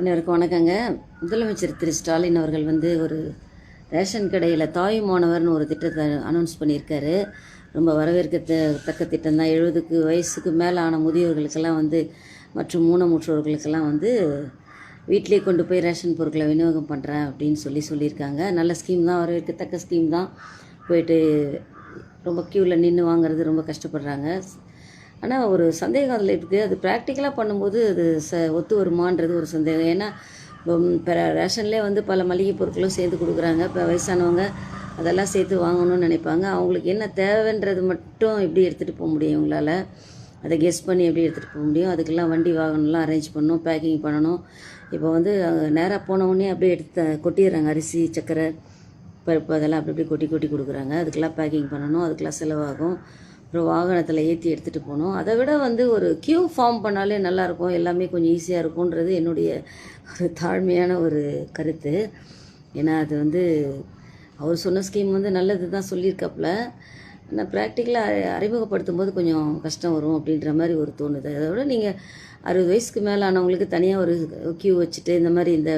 அனைவருக்கும் வணக்கங்க. முதலமைச்சர் திரு ஸ்டாலின் அவர்கள் வந்து ஒரு ரேஷன் கடையில் தாயுமானவர்னு ஒரு திட்டத்தை அனௌன்ஸ் பண்ணியிருக்காரு. ரொம்ப வரவேற்க தக்க திட்டம் தான். எழுபதுக்கு வயசுக்கு மேலே ஆன முதியோர்களுக்கெல்லாம் வந்து மற்றும் ஊனமுற்றோர்களுக்கெல்லாம் வந்து வீட்டிலேயே கொண்டு போய் ரேஷன் பொருட்களை விநியோகம் பண்ணுறேன் அப்படின்னு சொல்லி சொல்லியிருக்காங்க. நல்ல ஸ்கீம் தான் வரவேற்கத்தக்க ஸ்கீம் தான். போயிட்டு ரொம்ப க்யூவில் நின்று வாங்குறது ரொம்ப கஷ்டப்படுறாங்க. ஆனால் ஒரு சந்தேகம் அதில் இருக்குது. அது ப்ராக்டிக்கலாக பண்ணும்போது அது ச ஒத்து வருமான்றது ஒரு சந்தேகம். ஏன்னா இப்போ ரேஷன்லேயே வந்து பல மளிகை பொருட்களும் சேர்த்து கொடுக்குறாங்க. இப்போ வயசானவங்க அதெல்லாம் சேர்த்து வாங்கணும்னு நினைப்பாங்க. அவங்களுக்கு என்ன தேவைன்றது மட்டும் எப்படி எடுத்துகிட்டு போக முடியும் உங்களால் அதை கெஸ் பண்ணி எப்படி எடுத்துகிட்டு போக முடியும்? அதுக்கெல்லாம் வண்டி வாகனம்லாம் அரேஞ்ச் பண்ணணும் பேக்கிங் பண்ணணும். இப்போ வந்து நேராக போனவுடனே அப்படியே எடுத்து கொட்டிடுறாங்க. அரிசி சக்கரை பருப்பு அதெல்லாம் அப்படி அப்படியே கொட்டி கொட்டி கொடுக்குறாங்க. அதுக்கெல்லாம் பேக்கிங் பண்ணணும். அதுக்கெல்லாம் செலவாகும். அப்புறம் வாகனத்தில் ஏற்றி எடுத்துகிட்டு போகணும் அதை விட வந்து ஒரு கியூ ஃபார்ம் பண்ணாலே நல்லாயிருக்கும் எல்லாமே கொஞ்சம் ஈஸியாக இருக்கும்ன்றது என்னுடைய ஒரு தாழ்மையான ஒரு கருத்து. ஏன்னா அது வந்து அவர் சொன்ன ஸ்கீம் வந்து நல்லது தான் சொல்லியிருக்காப்புல. ஆனால் ப்ராக்டிக்கலாக அறிமுகப்படுத்தும் போது கொஞ்சம் கஷ்டம் வரும் அப்படின்ற மாதிரி ஒரு தோணுது. அதை விட நீங்கள் அறுபது வயசுக்கு மேலே ஆனவங்களுக்கு தனியாக ஒரு கியூ வச்சுட்டு இந்த மாதிரி இந்த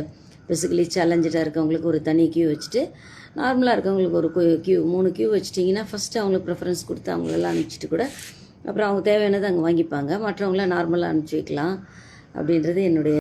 பெசிக்கலி சேலஞ்சடாக இருக்கவங்களுக்கு ஒரு தனி கியூ வச்சுட்டு நார்மலாக இருக்கவங்களுக்கு ஒரு கியூ மூணு கியூ வச்சிட்டிங்கன்னா ஃபஸ்ட்டு அவங்களுக்கு ப்ரிஃபரன்ஸ் கொடுத்து அவங்களெல்லாம் அனுப்பிச்சிட்டு கூட அப்புறம் அவங்க தேவையானதை அங்கே வாங்கிப்பாங்க. மற்றவங்களாம் நார்மலாக அனுப்பிச்சி வைக்கலாம் அப்படின்றது என்னுடைய